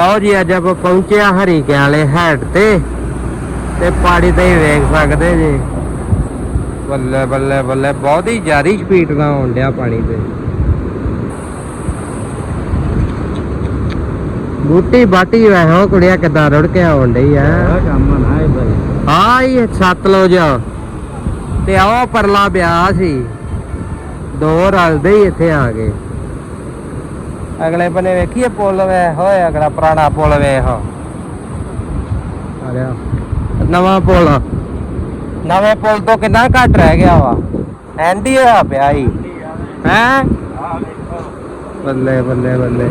ਆਓ ਜੀ ਅੱਜ ਆਪਾਂ ਪਹੁੰਚੇ ਆ ਹਰੀਕੇ ਵਾਲੇ ਹੈਡ ਤੇ ਤੇ ਪਾੜੀ ਤੇ ਵੇਖ ਸਕਦੇ ਜੀ। ਬੱਲੇ ਬੱਲੇ ਬੱਲੇ ਬਹੁਤ ਹੀ ਜ਼ਿਆਦੀ ਸਪੀਡ ਨਾਲ ਆਉਣ ਡਿਆ ਪਾਣੀ ਤੇ। ਬੂਟੀ ਬਾਟੀ ਵੈਹੋ ਕੁੜੀਆਂ ਕਿੱਦਾਂ ਰੁੜ ਕੇ ਆਉਣ ਡਈ ਆ। ਕੰਮ ਨਾ ਹੈ ਭਾਈ ਹਾਂ ਇਹ ਸਤਲੁਜ ਤੇ ਆਹ ਪਰਲਾ ਵਿਆਹ ਸੀ। ਦੋ ਰਲਦੇ ਹੀ ਇੱਥੇ ਆ ਗਏ। ਅਗਲੇ ਬੰਨੇ ਵੇਖੀਏ ਪੁੱਲ ਵੇ ਹੋਏ ਅਗਲਾ ਪੁਰਾਣਾ ਪੁੱਲ ਵੇਖ। ਆ ਰਿਹਾ ਨਵਾਂ ਪੁੱਲ। ਨਵੇਂ ਪੁੱਲ ਤੋਂ ਕਿੰਨਾ ਘੱਟ ਰਹਿ ਗਿਆ ਵਾ? ਐਂਡੀ ਹੋਇਆ ਪਿਆ ਹੀ ਹੈ? ਬੱਲੇ ਬੱਲੇ ਬੱਲੇ।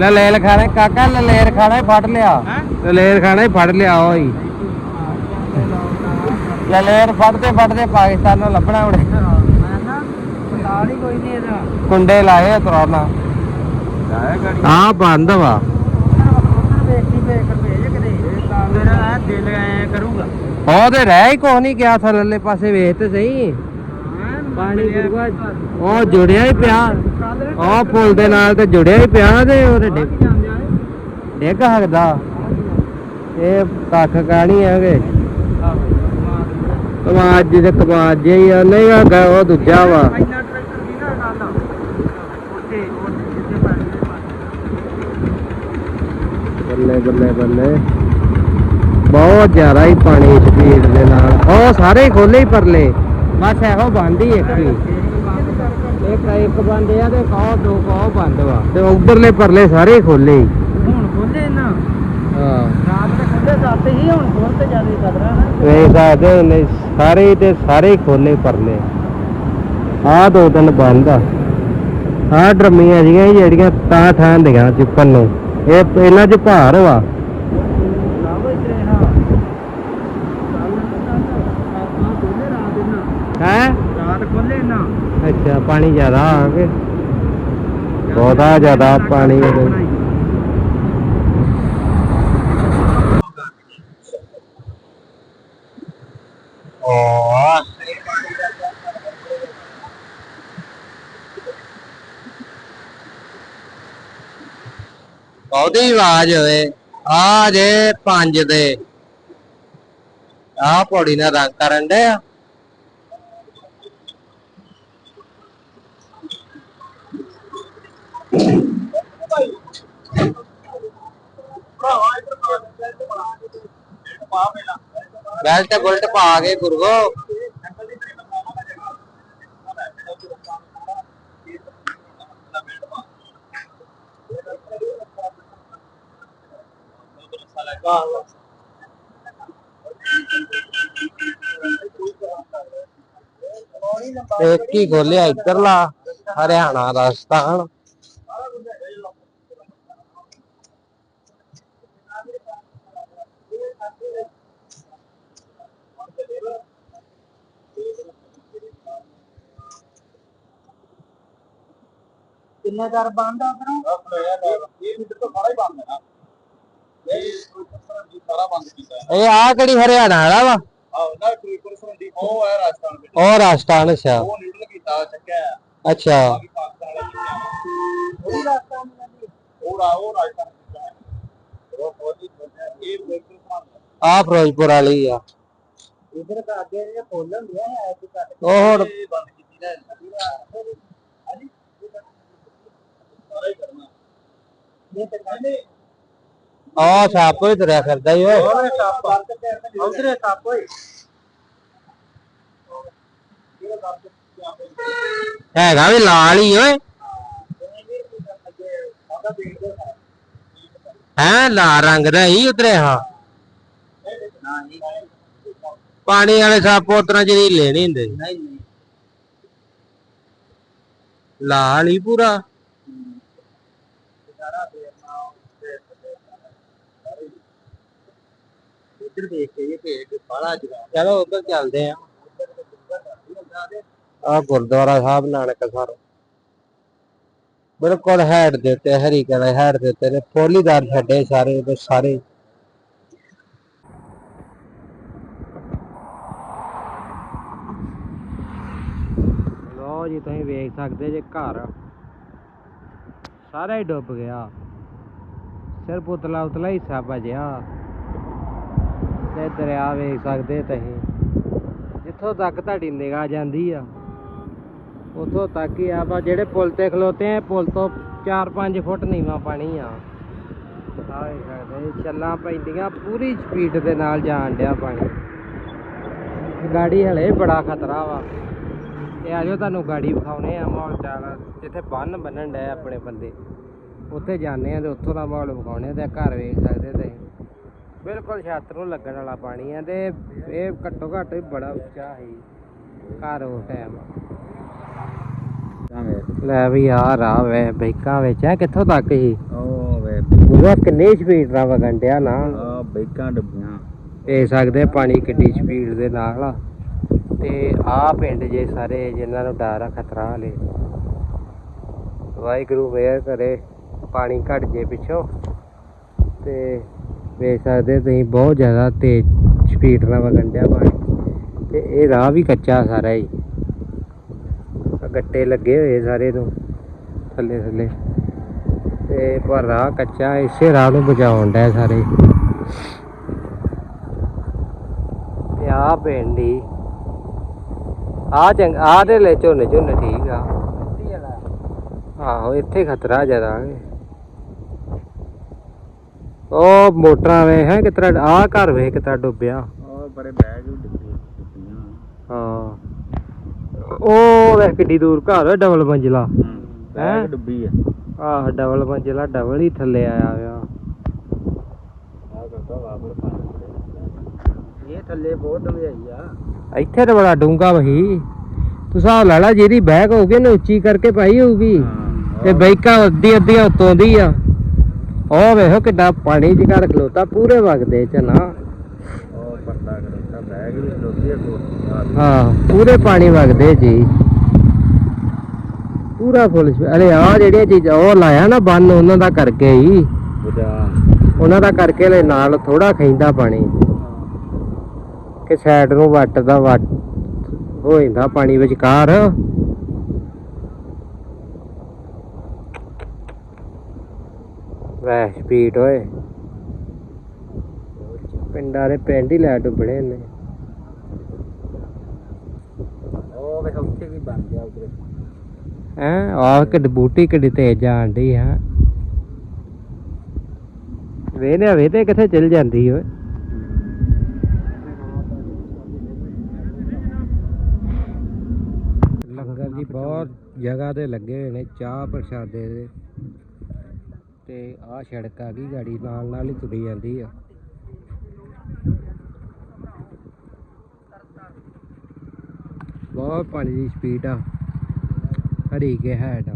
ਲਲੇਲ ਖਾਣੇ ਕਾਕਾ ਲਲੇਰ ਖਾਣਾ ਹੀ ਫੜ ਲਿਆ। ਲਲੇਰ ਖਾਣਾ ਹੀ ਫੜ ਲਿਆ ਓਏ। ਲਲੇਰ ਫੜਦੇ ਫੜਦੇ ਪਾਕਿਸਤਾਨ ਨੂੰ ਲੱਭਣਾ ਉੜੇ ਪਤਾ ਨਹੀਂ ਕੋਈ ਨਹੀਂ ਇਹਦਾ। ਕੁੰਡੇ ਲਾਏ ਤੁਰਾਨਾ ਲਾਇਆ ਗਾੜੀ? ਆ ਬੰਦ ਵਾ। ਉੱਧਰ ਵੇਖੀ ਵੇਖ ਭੇਜ ਕਦੇ ਮੇਰਾ ਐ ਦਿਲ ਐ ਕਰੂਗਾ। ਉਹ ਤੇ ਰਹਿ ਹੀ ਕੁਛ ਨਹੀਂ ਗਿਆ ਥੱਲੇ ਪਾਸੇ ਵੇਖ ਤੇ ਸਹੀ। ਪਾਣੀ ਗੁਰੂਆ ਉਹ ਜੁੜਿਆ ਹੀ ਪਿਆ। ਉਹ ਪੁਲ ਦੇ ਨਾਲ ਤੇ ਜੁੜਿਆ ਹੀ ਪਿਆ ਤੇ ਉਹ ਤੇ ਡਿੱਗ ਡਿੱਗ ਸਕਦਾ। ਇਹ ਕੱਖ ਕਾਣੀ ਹੈਗੇ ਕਮਾਜ ਦੇ ਕਮਾਜ ਜਿਹੀ ਆ। ਨਹੀਂ ਆ ਗਾ ਉਹ ਦੂਜਾ ਵਾ ਇੰਨਾ ਟਰੈਕਟਰ ਦੀ ਨਾ ਗੱਲ ਆ ਉੱਤੇ ਉਹ ਜਿੱਥੇ ਪਾਣੀ ਬੱਲੇ ਬੱਲੇ ਬੱਲੇ। ਬਹੁਤ ਜ਼ਿਆਦਾ ਹੀ ਪਾਣੀ ਸਪੀਡ ਦੇ ਨਾਲ। ਉਹ ਸਾਰੇ ਖੋਲੇ ਹੀ ਪਰਲੇ। ਬਸ ਇਹੋ ਬੰਦ ਹੀ ਇੱਕ ਹੀ। ਇੱਕ ਇੱਕ ਬੰਦ ਆ ਤੇ ਕਹੋ ਦੋ ਕਹੋ ਬੰਦ ਵਾ। ਤੇ ਉਧਰਲੇ ਪਰਲੇ ਸਾਰੇ ਖੋਲੇ ਹੀ। ਹੁਣ ਖੋਲੇ ਨਾ। ਹਾਂ। ਰਾਤ ਦੇ ਖੁੱਲੇ ਦੱਸ ਹੀ ਹੁਣ ਖੋਲ ਤੇ ਜ਼ਿਆਦਾ ਖਤਰਾ ਨਾ। ਵੇਖ ਸਕਦੇ ਨੇ ਸਾਰੇ ਤੇ ਸਾਰੇ ਖੋਲੇ ਪਰਲੇ। ਆਹ ਦੋ ਤਿੰਨ ਬੰਦ ਆ। ਆਹ ਡਰਮੀਆਂ ਜੀਆਂ ਜਿਹੜੀਆਂ ਤਾਂ ਠਾਂ ਦੀਆਂ ਚੁੱਕਣ ਨੂੰ। ਇਹ ਇਹਨਾਂ 'ਚ ਭਾਰ ਵਾ। ਹੈ? ਰਾਤ ਖੋਲੇ ਨਾ ਅੱਛਾ, ਪਾਣੀ ਜ਼ਿਆਦਾ ਆ ਕੇ। ਬਹੁਤਾ ਜ਼ਿਆਦਾ ਪਾਣੀ ਇਹਦੇ ਉਹਦੀ ਆਵਾਜ਼ ਹੋਵੇ। ਆ ਜੇ ਪੰਜ ਦੇ। ਆ ਪੌੜੀ ਨਾਲ ਰੰਗ ਕਰਨ ਦੇ ਆ। ਬੈਲਟ ਬੁਲਟ ਪਾ ਕੇ ਗੁਰਗੋ। ਇੱਕ ਹੀ ਖੋਲਿਆ ਇੱਧਰਲਾ ਹਰਿਆਣਾ ਰਾਜਸਥਾਨ ਕਿੰਨੇ ਦਰ ਬੰਦ ਆ ਉਧਰੋਂ ਇਹ ਆ ਕਿਹੜੀ ਹਰਿਆਣਾ ਵਾਲਾ ਵਾ? ਉਹ ਰਾਜਸਥਾਨ ਅੱਛਾ। ਅੱਛਾ। ਆ ਫਿਰੋਜ਼ਪੁਰ ਵਾਲੀ ਆ। ਇਧਰ ਤਾਂ ਅੱਗੇ ਇਹ ਫੁੱਲ ਹੁੰਦੇ ਆ ਐ ਕਿ ਕੱਟ ਉਹ ਹੁਣ ਇਹ ਤੇ ਕਹਿੰਦੇ ਆ ਸਾਪ ਹੀ ਤੁਰਿਆ ਫਿਰਦਾ ਈ ਓਏ। ਓਏ ਸੱਪ ਉਧਰੇ ਸੱਪ ਓਏ ਹੈਗਾ ਵੀ ਲਾਲ ਹੀ ਓਏ। ਹੈ ਲਾਲ ਰੰਗ ਦਾ ਹੀ ਉਤਰੇ ਹਾਂ। ਪਾਣੀ ਵਾਲੇ ਸੱਪ ਉਤਰਾ ਜਿਹੜੀ ਲੈਣੀ ਹੁੰਦੇ। ਨਹੀਂ ਨਹੀਂ। ਲਾਲ ਹੀ ਪੂਰਾ। ਇੱਧਰ ਦੇਖ ਕੇ ਇਹ ਭੇਡ ਬਾਲਾ ਜਗਾ ਚਲੋ ਉਧਰ ਚੱਲਦੇ ਆ। ਆ ਗੁਰਦੁਆਰਾ ਸਾਹਿਬ ਨਾਨਕਸਰ ਬਿਲਕੁਲ ਹੈਡ ਦੇ ਉੱਤੇ ਹਰੀ ਕਲਾ ਹੈਡ ਦੇ ਉੱਤੇ ਤੇ ਫੋਲੀਦਾਰ ਛੱਡੇ ਸਾਰੇ ਤੇ ਸਾਰੇ। ਲੋ ਜੀ ਤੁਸੀਂ ਵੇਖ ਸਕਦੇ ਜੇ ਘਰ। ਸਾਰਾ ਹੀ ਡੁੱਬ ਗਿਆ। ਸਿਰਫ ਉਤਲਾ ਉਤਲਾ ਹਿੱਸਾ ਬਚਿਆ ਤੇ ਦਰਿਆ ਵੇਖ ਸਕਦੇ ਤੁਸੀਂ। ਜਿੱਥੋਂ ਤੱਕ ਤੁਹਾਡੀ ਨਿਗਾਹ ਜਾਂਦੀ ਆ, ਉਥੋਂ ਤੱਕ ਹੀ ਆਪਾਂ ਜਿਹੜੇ ਪੁਲ ਤੇ ਖਲੋਤੇ ਆ, ਪੁਲ ਤੋਂ 4-5 ਫੁੱਟ ਨੀਵਾਂ ਪਾਣੀ ਆ। ਆ ਵੇਖ ਸਕਦੇ ਛੱਲਾਂ ਪੈਂਦੀਆਂ, ਪੂਰੀ ਸਪੀਡ ਦੇ ਨਾਲ ਜਾਣ ਡਿਆ ਪਾਣੀ। ਗਾੜੀ ਹਲੇ ਬੜਾ ਖਤਰਾ ਵਾ। ਤੇ ਆਜੋ ਤੁਹਾਨੂੰ ਗਾੜੀ ਵਿਖਾਉਨੇ ਆ ਮਾਹੌਲ ਚਾਲ। ਜਿੱਥੇ ਬੰਨ ਬੰਨਣ ਡਿਆ ਆਪਣੇ ਬੰਦੇ, ਉੱਥੇ ਜਾਂਦੇ ਆ ਤੇ ਉੱਥੋਂ ਦਾ ਮਾਹੌਲ ਵਿਖਾਉਨੇ ਆ ਤੇ ਘਰ ਵੇਖ ਸਕਦੇ ਤੁਸੀਂ। ਬਿਲਕੁਲ ਛੱਤ ਨੂੰ ਲੱਗਣ ਵਾਲਾ ਪਾਣੀ ਆ ਤੇ ਇਹ ਘੱਟੋ ਘੱਟ ਵੀ ਬੜਾ ਉੱਚਾ ਸੀ ਘਰ ਉਸ ਟਾਈਮ ਲੈ ਵੀ ਆ ਰਾਹ ਵੇ ਬੈਕਾਂ ਵਿੱਚ ਆ ਕਿੱਥੋਂ ਤੱਕ ਸੀ? ਉਹ ਵੇ। ਗੁਰੂਆ ਕਿੰਨੀ ਸਪੀਡ ਨਾਲ ਵਗਣ ਡਿਆ ਨਾ ਆ ਬੈਕਾਂ ਡੱਬੀਆਂ। ਦੇਖ ਸਕਦੇ ਪਾਣੀ ਕਿੱਡੀ ਸਪੀਡ ਦੇ ਨਾਲ ਤੇ ਆ ਪਿੰਡ ਜੇ ਸਾਰੇ ਜਿਨ੍ਹਾਂ ਨੂੰ ਡਰ ਆ ਖਤਰਾ ਹਲੇ। ਵਾਹਿਗੁਰੂ ਮਿਹਰ ਕਰੇ ਪਾਣੀ ਘਟ ਜੇ ਪਿੱਛੋਂ। ਤੇ ਵੇਖ ਸਕਦੇ ਤੁਸੀਂ ਬਹੁਤ ਜ਼ਿਆਦਾ ਤੇਜ਼ ਸਪੀਡ ਨਾਲ ਵਗਣ ਡਿਆ ਪਾਣੀ। ਤੇ ਇਹ ਰਾਹ ਵੀ ਕੱਚਾ ਸਾਰਾ ਹੀ। ਗੱਟੇ ਲੱਗੇ ਹੋਏ ਸਾਰੇ ਤੋਂ ਥੱਲੇ ਥੱਲੇ ਤੇ ਪਰ ਰਾਹ ਕੱਚਾ ਇਸੇ ਰਾਹ ਨੂੰ ਬਚਾਉਣ ਡਿਆ ਸਾਰੇ। ਤੇ ਆ ਪਿੰਡੀ ਆ ਚੰਗ ਆ ਦੇ ਲੈ ਝੋਨੇ ਝੋਨੇ ਠੀਕ ਆ। ਆਹੋ ਇੱਥੇ ਖਤਰਾ ਜ਼ਿਆਦਾ ਹੈ। ਉਹ ਮੋਟਰਾਂ ਵੇ ਹੈ ਕਿਤਰਾ ਆ ਘਰ ਵੇ ਕਿਤਰਾ ਡੁੱਬਿਆ। ਉਹ ਬੜੇ ਬੈਗ ਡੱਬੀਆਂ ਹਾਂ। ਉਹ ਵੇ ਕਿੱਡੀ ਦੂਰ ਘਰ ਹੈ ਡਬਲ ਮੰਜ਼ਿਲਾ। ਹੂੰ ਹੈਂ? ਬੈਗ ਡੱਬੀ ਆ। ਆਹ ਡਬਲ ਮੰਜ਼ਿਲਾ ਡਬਲ ਹੀ ਥੱਲੇ ਆਇਆ ਆ ਇਹ ਥੱਲੇ ਬਹੁਤ ਡੰਗਾਈ ਆ। ਇੱਥੇ ਤਾਂ ਬੜਾ ਡੂੰਗਾ ਵਹੀ। ਤੂੰ ਹਿਸਾਬ ਲਾ ਲਾ ਜਿਹਦੀ ਬੈਗ ਹੋਊਗੀ ਉਹਨੇ ਉੱਚੀ ਕਰਕੇ ਪਾਈ ਹੋਊਗੀ। ਤੇ ਬੈਕਾਂ ਅੱਧੀ ਅੱਧੀਆਂ ਉੱਤੋਂ ਦੀ ਆ। ਉਹ ਵੇਖੋ ਕਿੱਡਾ ਪਾਣੀ ਚ ਘਰ ਖਲੋਤਾ ਪੂਰੇ ਵਗਦੇ ਚ ਨਾ। ਉਹ ਪਰਦਾ ਕਰਦਾ ਬੈਗ ਵੀ ਲੋਕੀ ਆ ਕੋਲ ਹਾਂ। ਪੂਰੇ ਪਾਣੀ ਵਗਦੇ ਜੀ। ਪੂਰਾ ਫੁੱਲ ਅਰੇ ਆ ਜਿਹੜੀਆਂ ਚੀਜ਼ਾਂ ਉਹ ਲਾਇਆ ਨਾ ਬੰਨ ਉਹਨਾਂ ਦਾ ਕਰਕੇ ਹੀ। ਉਹਨਾਂ ਦਾ ਕਰਕੇ ਲੈ ਨਾਲ ਥੋੜਾ ਖੈਂਦਾ ਪਾਣੀ। ਕਿ ਸਾਈਡ ਨੂੰ ਵੱਟਦਾ ਵੱਟ ਹੋ ਜਾਂਦਾ ਪਾਣੀ ਵਿਚਕਾਰ। ਵੈ ਸਪੀਡ ਓਏ। ਪਿੰਡਾਂ ਦੇ ਪਿੰਡ ਹੀ ਲੈ ਡੁੱਬਣੇ ਨੇ ਉਹ ਵੇ ਉੱਥੇ ਵੀ ਬਣ ਗਿਆ ਉਧਰ। ਹੈ ਆਹ ਕਿ ਬੂਟੀ ਕਿੱਡੀ ਤੇਜ਼ ਜਾਣ ਡਈ ਹੈ ਵੇਨੇ ਵੇ ਤੇ ਕਿੱਥੇ ਚਲ ਜਾਂਦੀ ਓਏ। ਲੰਗਰ ਜੀ ਬਹੁਤ ਜਗ੍ਹਾ ਤੇ ਲੱਗੇ ਹੋਏ ਨੇ ਚਾਹ ਪ੍ਰਸ਼ਾਦੇ ਦੇ। ਤੇ ਆਹ ਸੜਕ ਆ ਗਈ, ਗਾੜੀ ਨਾਲ ਨਾਲ ਹੀ ਤੁਰੀ ਜਾਂਦੀ ਆ। ਬਹੁਤ ਪਾਣੀ ਦੀ ਸਪੀਡ ਆ। ਹਰੀ ਕੇ ਹੈਡ ਆ।